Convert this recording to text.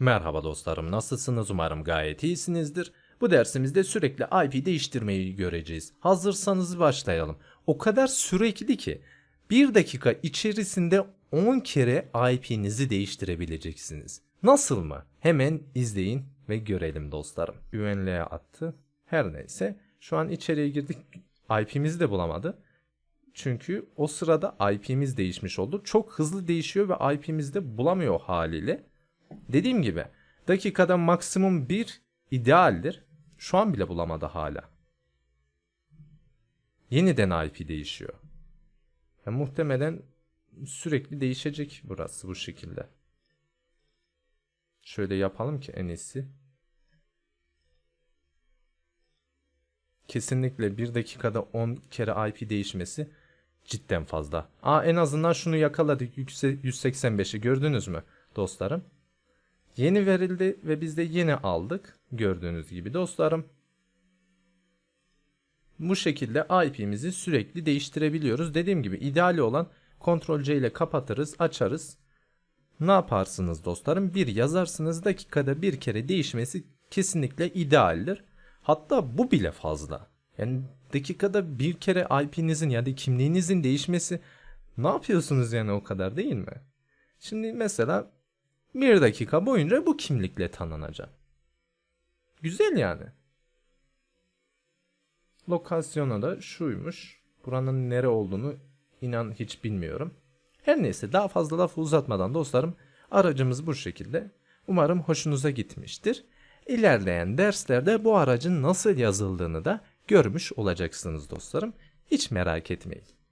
Merhaba dostlarım, nasılsınız? Umarım gayet iyisinizdir. Bu dersimizde sürekli IP değiştirmeyi göreceğiz. Hazırsanız başlayalım. O kadar sürekli ki bir dakika içerisinde 10 kere IP'nizi değiştirebileceksiniz. Nasıl mı? Hemen izleyin ve görelim dostlarım. Güvenliğe attı. Her neyse şu an içeriye girdik. IP'mizi de bulamadı. Çünkü o sırada IP'miz değişmiş oldu. Çok hızlı değişiyor ve IP'mizi de bulamıyor haliyle. Dediğim gibi dakikada maksimum 1 idealdir. Şu an bile bulamadı hala. Yeniden IP değişiyor. Ya muhtemelen sürekli değişecek burası bu şekilde. Şöyle yapalım ki en iyisi. Kesinlikle bir dakikada 10 kere IP değişmesi cidden fazla. Aa en azından şunu yakaladık. Yükse- 185'i gördünüz mü dostlarım? Yeni verildi ve biz de yeni aldık. Gördüğünüz gibi dostlarım. Bu şekilde IP'mizi sürekli değiştirebiliyoruz. Dediğim gibi ideali olan Ctrl C ile kapatırız, açarız. Ne yaparsınız dostlarım? Bir yazarsınız dakikada bir kere değişmesi kesinlikle idealdir. Hatta bu bile fazla. Yani dakikada bir kere IP'nizin ya da kimliğinizin değişmesi ne yapıyorsunuz yani o kadar değil mi? Şimdi mesela bir dakika boyunca bu kimlikle tanınacak. Güzel yani. Lokasyonu da şuymuş. Buranın nere olduğunu inan hiç bilmiyorum. Her neyse daha fazla lafı uzatmadan dostlarım aracımız bu şekilde. Umarım hoşunuza gitmiştir. İlerleyen derslerde bu aracın nasıl yazıldığını da görmüş olacaksınız dostlarım. Hiç merak etmeyin.